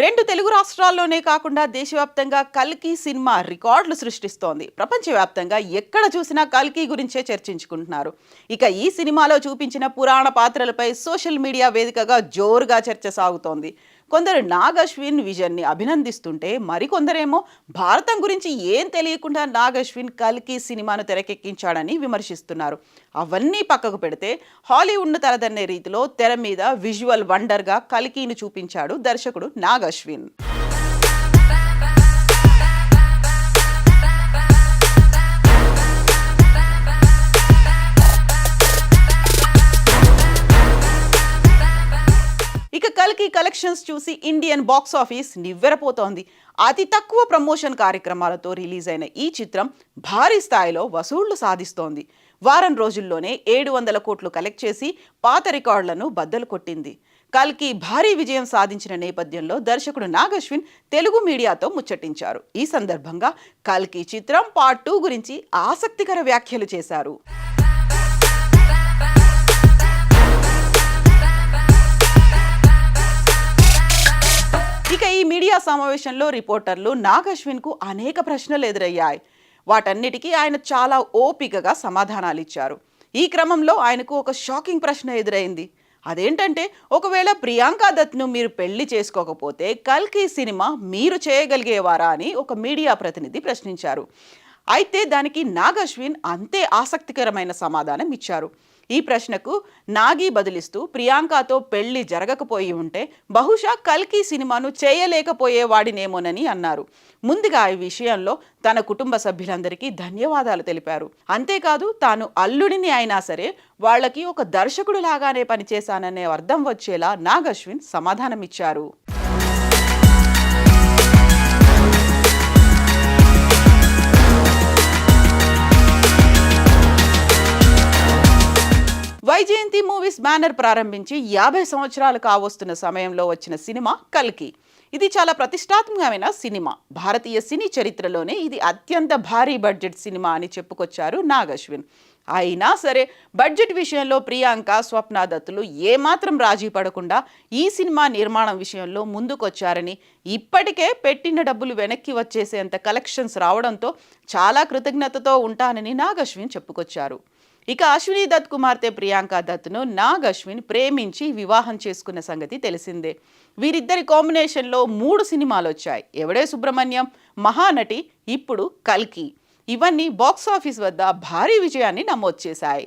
రెండు తెలుగు రాష్ట్రాల్లోనే కాకుండా దేశవ్యాప్తంగా కల్కి సినిమా రికార్డులు సృష్టిస్తోంది. ప్రపంచవ్యాప్తంగా ఎక్కడ చూసినా కల్కి గురించే చర్చించుకుంటున్నారు. ఇక ఈ సినిమాలో చూపించిన పురాణ పాత్రలపై సోషల్ మీడియా వేదికగా జోరుగా చర్చ సాగుతోంది. కొందరు నాగ్ అశ్విన్ విజన్ని అభినందిస్తుంటే మరికొందరేమో భారతం గురించి ఏం తెలియకుండా నాగ్ అశ్విన్ కల్కి సినిమాను తెరకెక్కించాడని విమర్శిస్తున్నారు. అవన్నీ పక్కకు పెడితే హాలీవుడ్ను తలదన్నే రీతిలో తెర మీద విజువల్ వండర్గా కల్కిని చూపించాడు దర్శకుడు నాగ్ అశ్విన్ కలెక్షన్స్ చూసి ఇండియన్ బాక్స్ ఆఫీస్ నివ్వెరపోతోంది. అతి తక్కువ ప్రమోషన్ కార్యక్రమాలతో రిలీజ్ అయిన ఈ చిత్రం భారీ స్థాయిలో వసూళ్ళు సాధిస్తోంది. వారం రోజుల్లోనే ఏడు వందల కోట్లు కలెక్ట్ చేసి పాత రికార్డులను బద్దలు కొట్టింది. కల్కి భారీ విజయం సాధించిన నేపథ్యంలో దర్శకుడు నాగశ్విన్ తెలుగు మీడియాతో ముచ్చటించారు. ఈ సందర్భంగా కల్కి చిత్రం పార్ట్ టూ గురించి ఆసక్తికర వ్యాఖ్యలు చేశారు. ఇక ఈ మీడియా సమావేశంలో రిపోర్టర్లు నాగ్ అశ్విన్కు అనేక ప్రశ్నలు ఎదురయ్యాయి. వాటన్నిటికీ ఆయన చాలా ఓపికగా సమాధానాలు ఇచ్చారు. ఈ క్రమంలో ఆయనకు ఒక షాకింగ్ ప్రశ్న ఎదురైంది. అదేంటంటే ఒకవేళ ప్రియాంక దత్ను మీరు పెళ్ళి చేసుకోకపోతే కల్కి సినిమా మీరు చేయగలిగేవారా అని ఒక మీడియా ప్రతినిధి ప్రశ్నించారు. అయితే దానికి నాగ్ అశ్విన్ అంతే ఆసక్తికరమైన సమాధానం ఇచ్చారు. ఈ ప్రశ్నకు నాగి బదిలిస్తూ ప్రియాంకతో పెళ్ళి జరగకపోయి ఉంటే బహుశా కల్కి సినిమాను చేయలేకపోయేవాడినేమోనని అన్నారు. ముందుగా ఈ విషయంలో తన కుటుంబ సభ్యులందరికీ ధన్యవాదాలు తెలిపారు. అంతేకాదు తాను అల్లుడిని అయినా సరే వాళ్ళకి ఒక దర్శకుడు లాగానే పనిచేశాననే అర్థం వచ్చేలా నాగ్ అశ్విన్ సమాధానమిచ్చారు. వైజయంతి మూవీస్ బ్యానర్ ప్రారంభించి యాభై సంవత్సరాలు కావస్తున్న సమయంలో వచ్చిన సినిమా కల్కి. ఇది చాలా ప్రతిష్టాత్మకమైన సినిమా. భారతీయ సినీ చరిత్రలోనే ఇది అత్యంత భారీ బడ్జెట్ సినిమా అని చెప్పుకొచ్చారు నాగ్ అశ్విన్ అయినా సరే బడ్జెట్ విషయంలో ప్రియాంక స్వప్న దత్తులు ఏమాత్రం రాజీ పడకుండా ఈ సినిమా నిర్మాణం విషయంలో ముందుకొచ్చారని ఇప్పటికే పెట్టిన డబ్బులు వెనక్కి వచ్చేసేంత కలెక్షన్స్ రావడంతో చాలా కృతజ్ఞతతో ఉంటానని నాగ్ అశ్విన్ చెప్పుకొచ్చారు. ఇక అశ్విని దత్ కుమార్తె ప్రియాంక దత్ను నాగ్ అశ్విన్ ప్రేమించి వివాహం చేసుకున్న సంగతి తెలిసిందే. వీరిద్దరి కాంబినేషన్లో మూడు సినిమాలు వచ్చాయి ఎవడే సుబ్రహ్మణ్యం మహానటి ఇప్పుడు కల్కి. ఇవన్నీ బాక్స్ ఆఫీస్ వద్ద భారీ విజయాన్ని నమోదు చేశాయి.